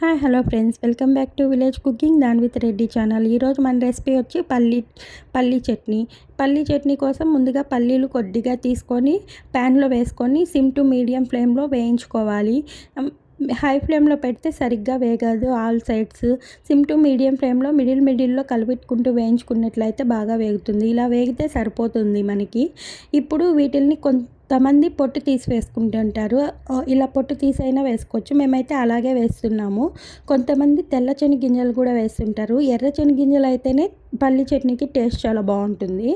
Hi hello friends. Welcome back to village cooking than with Reddy channel. ఈరోజు మన recipe వచ్చి పల్లి పల్లి చట్నీ. పల్లి చట్నీ కోసం ముందుగా పల్లీలు కొద్దిగా తీసుకొని ప్యాన్లో వేసుకొని సిమ్ టు మీడియం ఫ్లేమ్లో వేయించుకోవాలి. హై ఫ్లేమ్లో పెడితే సరిగ్గా వేగదు all sides. Sim to medium ఫ్లేమ్లో మిడిల్ మిడిల్లో కలిపెట్టుకుంటూ వేయించుకున్నట్లయితే బాగా వేగుతుంది. ఇలా వేగితే సరిపోతుంది మనకి. ఇప్పుడు వీటిల్ని కొంచెం కొంతమంది పొట్టు తీసి వేసుకుంటుంటారు ఇలా పొట్టు తీసైనా వేసుకోవచ్చు. మేమైతే అలాగే వేస్తున్నాము. కొంతమంది తెల్ల గింజలు కూడా వేస్తుంటారు. ఎర్ర చెని గింజలు అయితేనే పల్లి చట్నీకి టేస్ట్ చాలా బాగుంటుంది.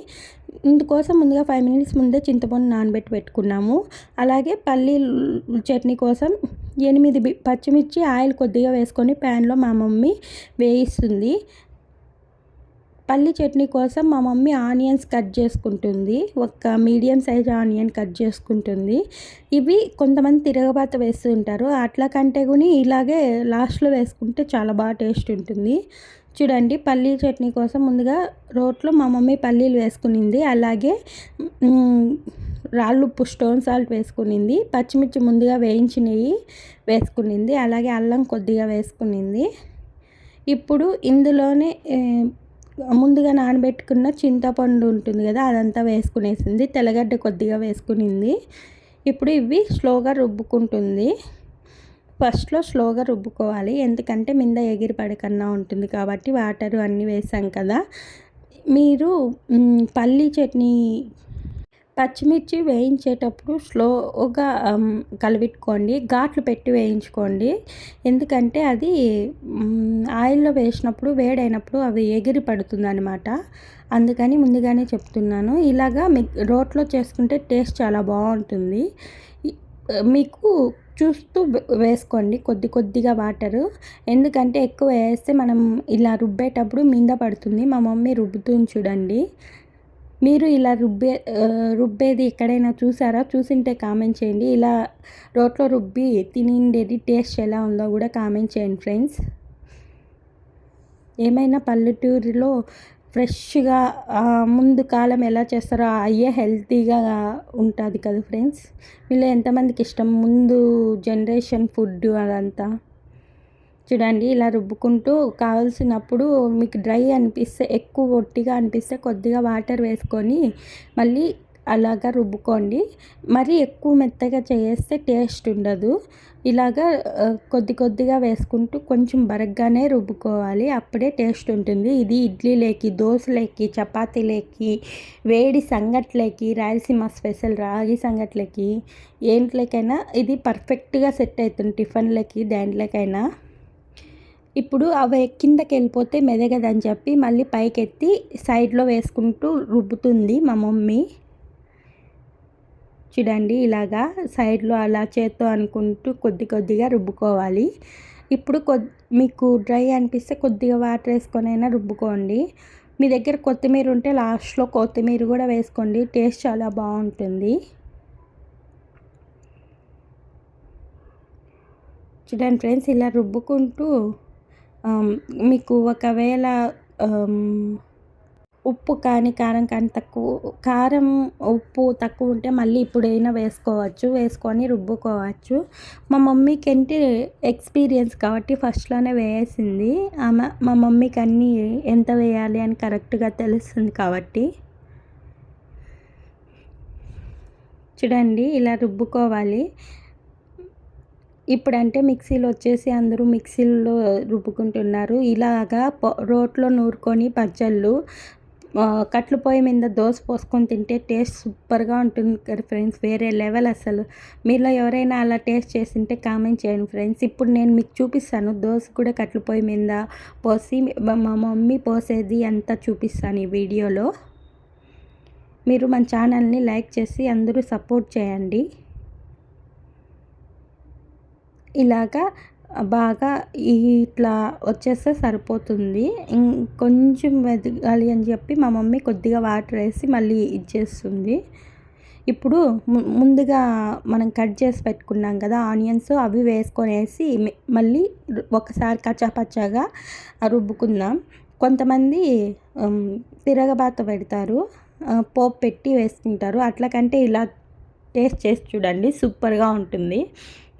ఇందుకోసం ముందుగా ఫైవ్ మినిట్స్ ముందే చింతపండు నానబెట్టి పెట్టుకున్నాము. అలాగే పల్లి చట్నీ కోసం ఎనిమిది పచ్చిమిర్చి ఆయిల్ కొద్దిగా వేసుకొని ప్యాన్లో మా మమ్మీ వేయిస్తుంది. పల్లి చట్నీ కోసం మా మమ్మీ ఆనియన్స్ కట్ చేసుకుంటుంది. ఒక మీడియం సైజ్ ఆనియన్ కట్ చేసుకుంటుంది. ఇవి కొంతమంది తిరగబాత వేస్తూ ఉంటారు. అట్లా కంటే కూడా ఇలాగే లాస్ట్లో వేసుకుంటే చాలా బాగా టేస్ట్ ఉంటుంది. చూడండి పల్లీ చట్నీ కోసం ముందుగా రోట్లో మా మమ్మీ పల్లీలు వేసుకునింది. అలాగే రాళ్ళు ఉప్పు స్టోన్ సాల్ట్ వేసుకునింది. పచ్చిమిర్చి ముందుగా వేయించినవి వేసుకునింది. అలాగే అల్లం కొద్దిగా వేసుకునింది. ఇప్పుడు ఇందులోనే ముందుగా నానబెట్టుకున్న చింతపండు ఉంటుంది కదా అదంతా వేసుకునేసింది. తెల్లగడ్డ కొద్దిగా వేసుకునింది. ఇప్పుడు ఇవి స్లోగా రుబ్బుకుంటుంది. ఫస్ట్లో స్లోగా రుబ్బుకోవాలి. ఎందుకంటే మింద ఎగిరి పడకన్నా ఉంటుంది కాబట్టి వాటర్ అన్నీ వేసాం కదా. మీరు పల్లీ చట్నీ పచ్చిమిర్చి వేయించేటప్పుడు స్లోగా కలిపెట్టుకోండి ఘాట్లు పెట్టి వేయించుకోండి. ఎందుకంటే అది ఆయిల్లో వేసినప్పుడు వేడైనప్పుడు అవి ఎగిరి పడుతుంది అనమాట అందుకని ముందుగానే చెప్తున్నాను. ఇలాగా మీ రోట్లో చేసుకుంటే టేస్ట్ చాలా బాగుంటుంది. మీకు చూస్తూ వేసుకోండి. కొద్ది కొద్దిగా వాటరు. ఎందుకంటే ఎక్కువ వేస్తే మనం ఇలా రుబ్బేటప్పుడు మింద పడుతుంది. మా మమ్మీ రుబ్బుతుంది చూడండి. మీరు ఇలా రుబ్బే రుబ్బేది ఎక్కడైనా చూసారా? చూసింటే కామెంట్ చేయండి. ఇలా రోట్లో రుబ్బి తినిండేది టేస్ట్ ఎలా ఉందో కూడా కామెంట్ చేయండి ఫ్రెండ్స్. ఏమైనా పల్లెటూరులో ఫ్రెష్గా ముందు కాలం ఎలా చేస్తారో అయ్యే హెల్తీగా ఉంటుంది కదా ఫ్రెండ్స్. మీలో ఎంతమందికి ఇష్టం? ముందు జనరేషన్ ఫుడ్ అదంతా? చూడండి ఇలా రుబ్బుకుంటూ కావాల్సినప్పుడు మీకు డ్రై అనిపిస్తే ఎక్కువ ఒట్టిగా అనిపిస్తే కొద్దిగా వాటర్ వేసుకొని మళ్ళీ అలాగా రుబ్బుకోండి. మరీ ఎక్కువ మెత్తగా చేస్తే టేస్ట్ ఉండదు. ఇలాగా కొద్ది కొద్దిగా వేసుకుంటూ కొంచెం బరగ్గానే రుబ్బుకోవాలి. అప్పుడే టేస్ట్ ఉంటుంది. ఇది ఇడ్లీలేకి దోశలేకి చపాతీలేకి వేడి సంగట్లేకి రాయలసీమ స్పెషల్ రాగి సంగట్లేకి ఏంట్లేకైనా ఇది పర్ఫెక్ట్గా సెట్ అవుతుంది. టిఫిన్లకి దాంట్లోకైనా. ఇప్పుడు అవి కిందకి వెళ్ళిపోతే మెదగదని చెప్పి మళ్ళీ పైకెత్తి సైడ్లో వేసుకుంటూ రుబ్బుతుంది మా మమ్మీ. చూడండి ఇలాగా సైడ్లో అలా చేత్తో అనుకుంటూ కొద్ది కొద్దిగా రుబ్బుకోవాలి. ఇప్పుడు కొద్ మీకు డ్రై అనిపిస్తే కొద్దిగా వాటర్ వేసుకొని అయినా రుబ్బుకోండి. మీ దగ్గర కొత్తిమీర ఉంటే లాస్ట్లో కొత్తిమీర కూడా వేసుకోండి టేస్ట్ చాలా బాగుంటుంది. చూడండి ఫ్రెండ్స్ ఇలా రుబ్బుకుంటూ మీకు ఒకవేళ ఉప్పు కానీ కారం కానీ తక్కువ కారం ఉప్పు తక్కువ ఉంటే మళ్ళీ ఇప్పుడైనా వేసుకోవచ్చు వేసుకొని రుబ్బుకోవచ్చు. మా మమ్మీకి ఏంటి ఎక్స్పీరియన్స్ కాబట్టి ఫస్ట్లోనే వేసింది. ఆమె మా మమ్మీకి అన్నీ ఎంత వేయాలి అని కరెక్ట్గా తెలుస్తుంది కాబట్టి. చూడండి ఇలా రుబ్బుకోవాలి. ఇప్పుడంటే మిక్సీలు వచ్చేసి అందరూ మిక్సీల్లో రుబ్బుకుంటున్నారు. ఇలాగా రోట్లో నూరుకొని పచ్చళ్ళు కట్లు పొయ్యి మీద దోశ పోసుకొని తింటే టేస్ట్ సూపర్గా ఉంటుంది కదా ఫ్రెండ్స్. వేరే లెవెల్ అసలు. మీలో ఎవరైనా అలా టేస్ట్ చేసింటే కామెంట్ చేయండి ఫ్రెండ్స్. ఇప్పుడు నేను మీకు చూపిస్తాను. దోశ కూడా కట్లు పొయ్యి మీద పోసి మా మమ్మీ పోసేది అంతా చూపిస్తాను ఈ వీడియోలో. మీరు మన ఛానల్ని లైక్ చేసి అందరూ సపోర్ట్ చేయండి. ఇలాగా బాగా ఇట్లా వచ్చేస్తే సరిపోతుంది. ఇంకొంచెం వెదగాలి అని చెప్పి మా మమ్మీ కొద్దిగా వాటర్ వేసి మళ్ళీ ఇచ్చేస్తుంది. ఇప్పుడు ముందుగా మనం కట్ చేసి పెట్టుకున్నాం కదా ఆనియన్స్ అవి వేసుకొనేసి మళ్ళీ ఒకసారి కచ్చాపచ్చాగా రుబ్బుకుందాం. కొంతమంది తిరగబాత పెడతారు. పోపు పెట్టి వేసుకుంటారు. అట్లా కంటే ఇలా టేస్ట్ చేసి చూడండి సూపర్గా ఉంటుంది.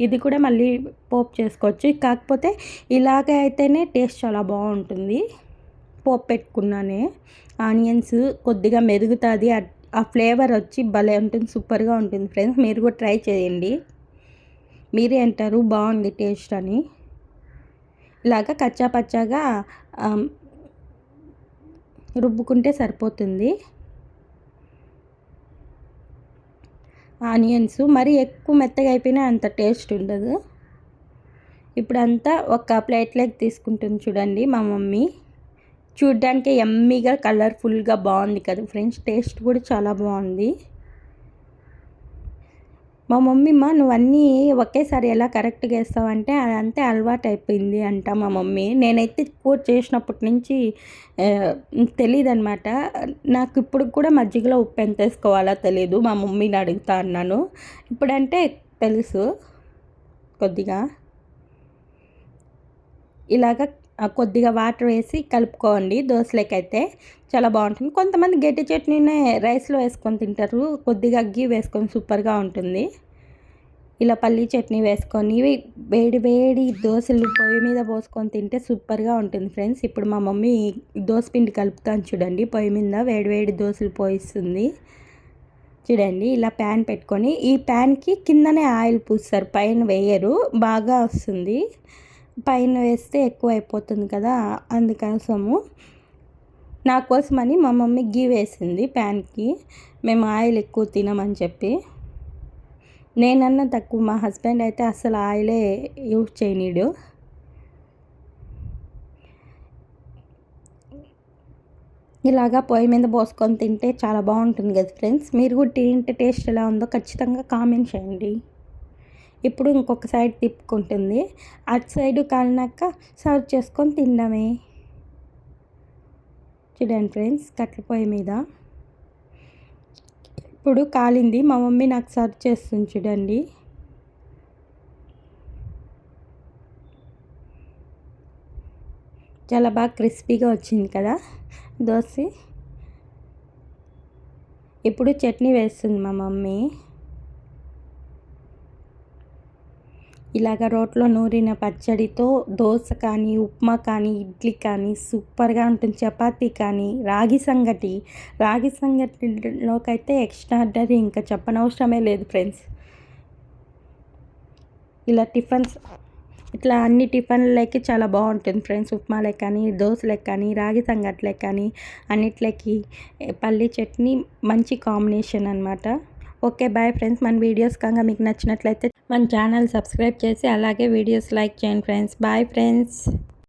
ఇది కూడా మళ్ళీ పోపు చేసుకోవచ్చు. కాకపోతే ఇలాగే అయితేనే టేస్ట్ చాలా బాగుంటుంది. పోపు పెట్టుకున్నానే. ఆనియన్స్ కొద్దిగా మెరుగుతుంది. ఆ ఫ్లేవర్ వచ్చి భలే ఉంటుంది. సూపర్గా ఉంటుంది ఫ్రెండ్స్. మీరు కూడా ట్రై చేయండి. మీరే అంటారు బాగుంది టేస్ట్ అని. ఇలాగ కచ్చా పచ్చాగా రుబ్బుకుంటే సరిపోతుంది. ఆనియన్స్. మరి ఎక్కువ మెత్తగా అయిపోయినా అంత టేస్ట్ ఉండదు. ఇప్పుడు అంతా ఒక ప్లేట్లోకి తీసుకుంటుంది చూడండి మా మమ్మీ. చూడ్డానికి ఎమ్మీగా కలర్ఫుల్గా బాగుంది కదా ఫ్రెండ్స్. టేస్ట్ కూడా చాలా బాగుంది. మా మమ్మీ మా నువ్వు అన్నీ ఒకేసారి ఎలా కరెక్ట్గా వేస్తావంటే అదంతే అలవాటు అయిపోయింది అంట మా మమ్మీ. నేనైతే కూర చేసినప్పటి నుంచి తెలియదు అనమాట నాకు ఇప్పుడు కూడా మజ్జిగలో ఉప్పు ఎంత వేసుకోవాలో తెలియదు మా మమ్మీని అడుగుతా అన్నాను. ఇప్పుడంటే తెలుసు కొద్దిగా. ఇలాగ కొద్దిగా వాటర్ వేసి కలుపుకోండి దోశలకైతే. చాలా బాగుంటుంది. కొంతమంది గట్టి చట్నీనే రైస్లో వేసుకొని తింటారు. కొద్దిగా అగ్గి వేసుకొని సూపర్గా ఉంటుంది. ఇలా పల్లీ చట్నీ వేసుకొని వేడి వేడి దోశలు పొయ్యి మీద పోసుకొని తింటే సూపర్గా ఉంటుంది ఫ్రెండ్స్. ఇప్పుడు మా మమ్మీ దోశ పిండి కలుపుతాను చూడండి. పొయ్యి మీద వేడి వేడి దోశలు పోయిస్తుంది. చూడండి ఇలా ప్యాన్ పెట్టుకొని ఈ ప్యాన్కి కిందనే ఆయిల్ పూస్తారు. పైన వేయరు. బాగా వస్తుంది. పైన వేస్తే ఎక్కువ అయిపోతుంది కదా అందుకోసము నా కోసమని మా మమ్మీ గీ వేసింది ప్యాన్కి. మేము ఆయిల్ ఎక్కువ తినమని చెప్పి. నేనన్నా తక్కువ మా హస్బెండ్ అయితే అసలు ఆయిలే యూజ్ చేయనీడు. ఇలాగా పొయ్యి మీద పోసుకొని తింటే చాలా బాగుంటుంది కదా ఫ్రెండ్స్. మీరు కూడా తింటే టేస్ట్ ఎలా ఉందో ఖచ్చితంగా కామెంట్ చేయండి. ఇప్పుడు ఇంకొక సైడ్ తిప్పుకుంటుంది. అటు సైడు కాలినాక సర్వ్ చేసుకొని తినడమే. చూడండి ఫ్రెండ్స్ కట్ల పొయ్యి మీద. ఇప్పుడు కాలింది. మా మమ్మీ నాకు సర్వ్ చేస్తుంది చూడండి. చాలా బాగా క్రిస్పీగా వచ్చింది కదా దోశ. ఇప్పుడు చట్నీ వేస్తుంది మా మమ్మీ. ఇలాగ రోట్లో నూరిన పచ్చడితో దోశ కానీ ఉప్మా కానీ ఇడ్లీ కానీ సూపర్గా ఉంటుంది. చపాతీ కానీ రాగి సంగటి. రాగి సంగటిలోకైతే ఎక్స్ట్రా ఆర్డర్ ఇంకా చెప్పనవసరమే లేదు ఫ్రెండ్స్. ఇలా టిఫిన్స్ ఇట్లా అన్ని టిఫిన్లకి చాలా బాగుంటుంది ఫ్రెండ్స్. ఉప్మాలకి కానీ దోశలకి కానీ రాగి సంగట్లకి కానీ అన్నిట్లకి పల్లీ చట్నీ మంచి కాంబినేషన్ అనమాట ఓకే బాయ్ ఫ్రెండ్స్. మన వీడియోస్ కనుక మీకు నచ్చినట్లయితే మన ఛానల్ సబ్స్క్రైబ్ చేసి అలాగే వీడియోస్ లైక్ చేయండి ఫ్రెండ్స్. Bye friends.